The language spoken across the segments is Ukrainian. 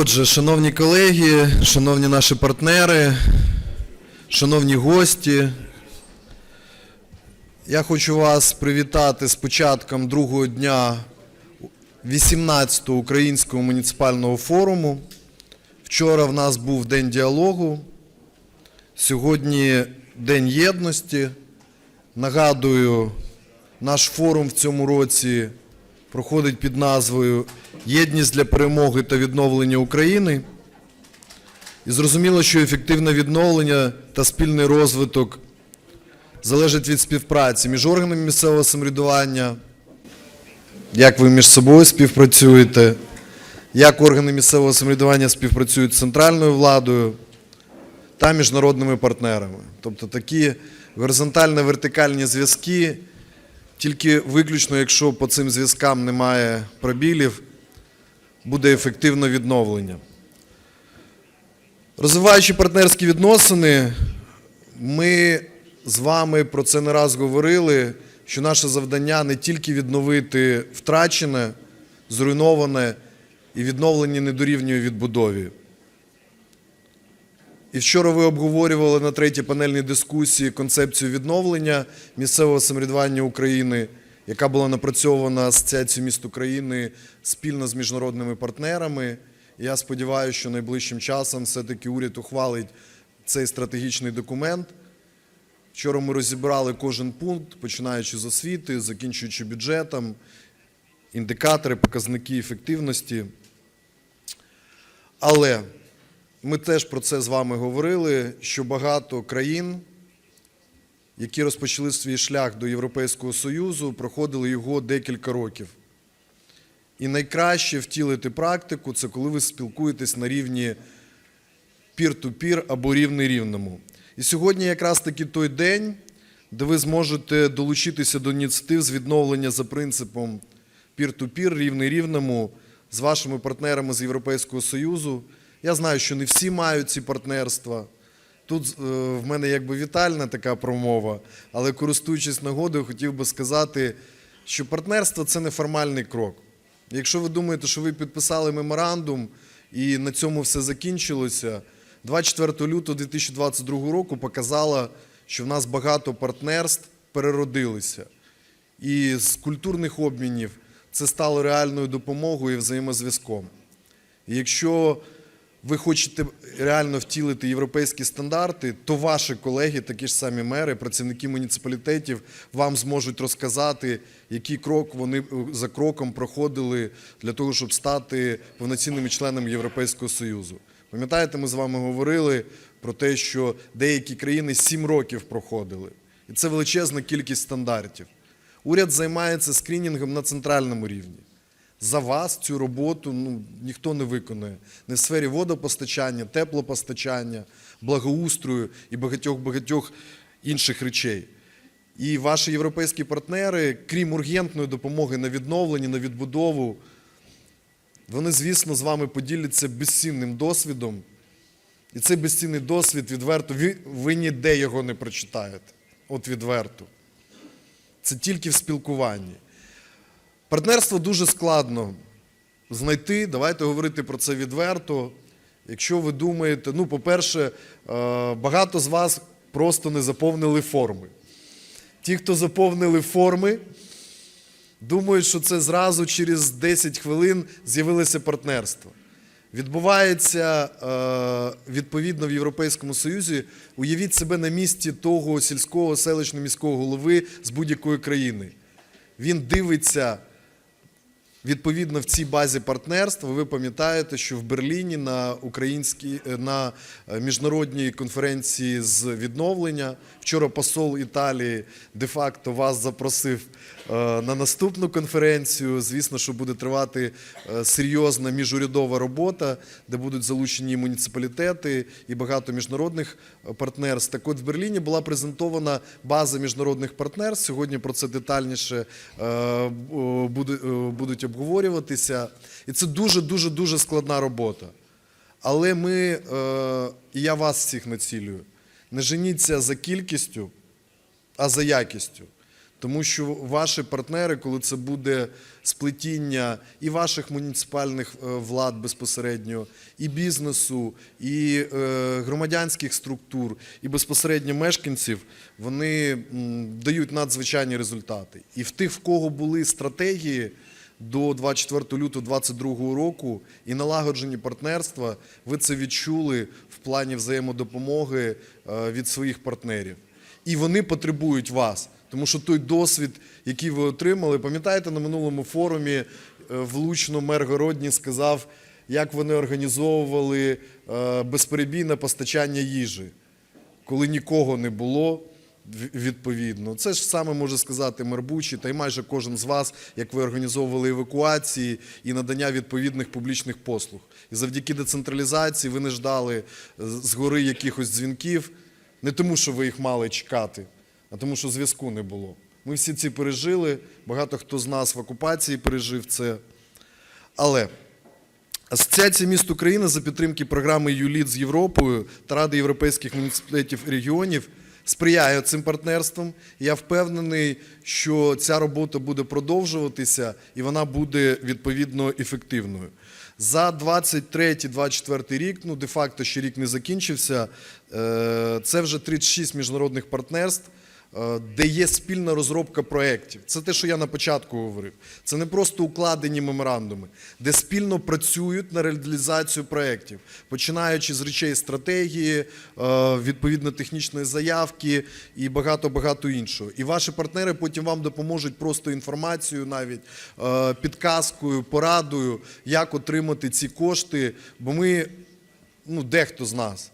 Отже, шановні колеги, шановні наші партнери, шановні гості, я хочу вас привітати з початком другого дня 18-го українського муніципального форуму. Вчора в нас був День діалогу, сьогодні День єдності. Нагадую, наш форум в цьому році проходить під назвою Єдність для перемоги та відновлення України. І зрозуміло, що ефективне відновлення та спільний розвиток залежить від співпраці між органами місцевого самоврядування, як ви між собою співпрацюєте, як органи місцевого самоврядування співпрацюють з центральною владою та міжнародними партнерами. Тобто такі горизонтально-вертикальні зв'язки, тільки виключно, якщо по цим зв'язкам немає пробілів, буде ефективне відновлення. Розвиваючи партнерські відносини, ми з вами про це не раз говорили, що наше завдання не тільки відновити втрачене, зруйноване і відновлення не дорівнює відбудові. І вчора ви обговорювали на третій панельній дискусії концепцію відновлення місцевого самоврядування України, яка була напрацьована Асоціацією міст України спільно з міжнародними партнерами. Я сподіваюся, що найближчим часом все-таки уряд ухвалить цей стратегічний документ. Вчора ми розібрали кожен пункт, починаючи з освіти, закінчуючи бюджетом, індикатори, показники ефективності. Але ми теж про це з вами говорили, що багато країн, які розпочали свій шлях до Європейського Союзу, проходили його декілька років. І найкраще втілити практику це коли ви спілкуєтесь на рівні пір-ту-пір або рівний рівному. І сьогодні якраз таки той день, де ви зможете долучитися до ініціатив з відновлення за принципом пір-ту-пір, рівний рівному з вашими партнерами з Європейського Союзу. Я знаю, що не всі мають ці партнерства. Тут е, в мене якби вітальна така промова, але користуючись нагодою, хотів би сказати, що партнерство це неформальний крок. Якщо ви думаєте, що ви підписали меморандум і на цьому все закінчилося, 24 лютого 2022 року показало, що в нас багато партнерств переродилися. І з культурних обмінів це стало реальною допомогою і взаємозв'язком. І якщо ви хочете реально втілити європейські стандарти, то ваші колеги, такі ж самі мери, працівники муніципалітетів, вам зможуть розказати, який крок вони е, за кроком проходили для того, щоб стати повноцінними членами Європейського Союзу. Пам'ятаєте, ми з вами говорили про те, що деякі країни сім років проходили, і це величезна кількість стандартів. Уряд займається скрінінгом на центральному рівні. За вас цю роботу ну, ніхто не виконує. Не в сфері водопостачання, теплопостачання, благоустрою і багатьох-багатьох інших речей. І ваші європейські партнери, крім ургентної допомоги на відновлення, на відбудову, вони, звісно, з вами поділяться безцінним досвідом. І цей безцінний досвід відверто, ви, ви ніде його не прочитаєте. От відверто. Це тільки в спілкуванні. Партнерство дуже складно знайти. Давайте говорити про це відверто. Якщо ви думаєте, ну, по-перше, е, багато з вас просто не заповнили форми. Ті, хто заповнили форми, думають, що це зразу через 10 хвилин з'явилося партнерство. Відбувається е, відповідно в Європейському Союзі. Уявіть себе на місці того сільського селищного міського голови з будь-якої країни. Він дивиться відповідно в цій базі партнерства. Ви пам'ятаєте, що в Берліні на українській е, на е, міжнародній конференції з відновлення вчора посол Італії де-факто вас запросив на наступну конференцію. Звісно, що буде тривати е, серйозна міжурядова робота, де будуть залучені муніципалітети і багато міжнародних е, партнерств. Так от в Берліні була презентована база міжнародних партнерств. Сьогодні про це детальніше е, е, е, будуть обговорюватися. І це дуже дуже дуже складна робота. Але ми, е, і я вас всіх націлюю, не женіться за кількістю, а за якістю. Тому що ваші партнери, коли це буде сплетіння і ваших муніципальних е, влад безпосередньо, і бізнесу, і е, громадянських структур, і безпосередньо мешканців, вони дають надзвичайні результати. І в тих, в кого були стратегії до 24 лютого 2022 року і налагоджені партнерства, ви це відчули в плані взаємодопомоги е, від своїх партнерів. І вони потребують вас. Тому що той досвід, який ви отримали, пам'ятаєте, на минулому форумі е, влучно мер Городній сказав, як вони організовували е, безперебійне постачання їжі, коли нікого не було. Відповідно, це ж саме може сказати мер Бучі, та й майже кожен з вас, як ви організовували евакуації і надання відповідних публічних послуг. І завдяки децентралізації ви не ждали згори якихось дзвінків, не тому, що ви їх мали чекати, а тому, що зв'язку не було. Ми всі ці пережили. Багато хто з нас в окупації пережив це. Але Асоціація міст України за підтримки програми ЮЛІТ з Європою та Ради європейських муніципалітетів і регіонів сприяє цим партнерствам. Я впевнений, що ця робота буде продовжуватися і вона буде відповідно ефективною. За 23-24 рік, ну де-факто ще рік не закінчився, е, це вже 36 міжнародних партнерств. Е, де є спільна розробка проєктів. Це те, що я на початку говорив. Це не просто укладені меморандуми, де спільно працюють на реалізацію проєктів, починаючи з речей стратегії, е, відповідно технічної заявки і багато-багато іншого. І ваші партнери потім вам допоможуть просто інформацією, навіть е, підказкою, порадою, як отримати ці кошти. Бо ми, ну, дехто з нас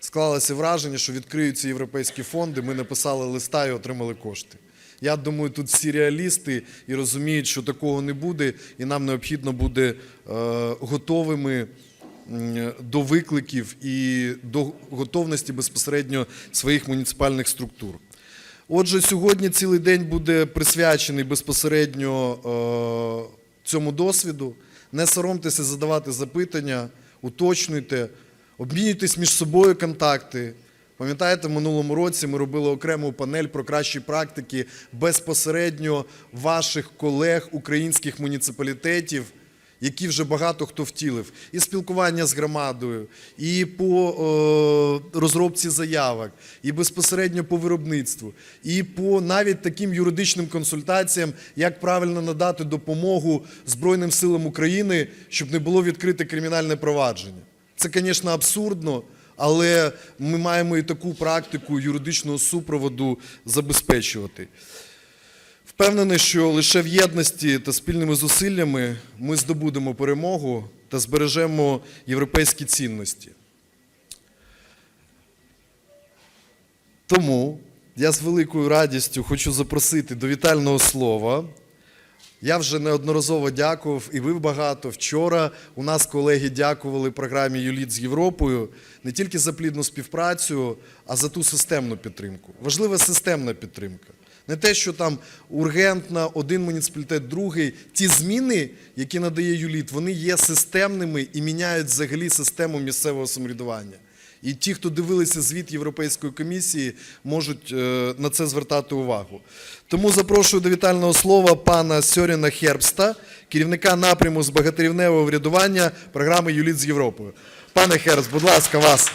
склалося враження, що відкриються європейські фонди, ми написали листа і отримали кошти. Я думаю, тут всі реалісти і розуміють, що такого не буде, і нам необхідно буде е, готовими до викликів і до готовності безпосередньо своїх муніципальних структур. Отже, сьогодні цілий день буде присвячений безпосередньо е, цьому досвіду. Не соромтеся задавати запитання, уточнюйте, обмінюйтесь між собою контакти. Пам'ятаєте, в минулому році ми робили окрему панель про кращі практики безпосередньо ваших колег українських муніципалітетів, які вже багато хто втілив. І спілкування з громадою, і по е, розробці заявок, і безпосередньо по виробництву, і по навіть таким юридичним консультаціям, як правильно надати допомогу Збройним силам України, щоб не було відкрите кримінальне провадження. Це, звісно, абсурдно, але ми маємо і таку практику юридичного супроводу забезпечувати. Впевнений, що лише в єдності та спільними зусиллями ми здобудемо перемогу та збережемо європейські цінності. Тому я з великою радістю хочу запросити до вітального слова. Я вже неодноразово дякував, і ви багато. Вчора у нас колеги дякували програмі ЮЛІТ з Європою не тільки за плідну співпрацю, а за ту системну підтримку. Важлива системна підтримка. Не те, що там ургентна, один муніципалітет, другий. Ті зміни, які надає ЮЛІТ, вони є системними і міняють взагалі систему місцевого самоврядування. І ті, хто дивилися звіт Європейської комісії, можуть е, на це звертати увагу. Тому запрошую до вітального слова пана Сьоріна Хербста, керівника напряму з багаторівневого врядування програми ЮЛІТ з Європою. Пане Хербст, будь ласка, вас.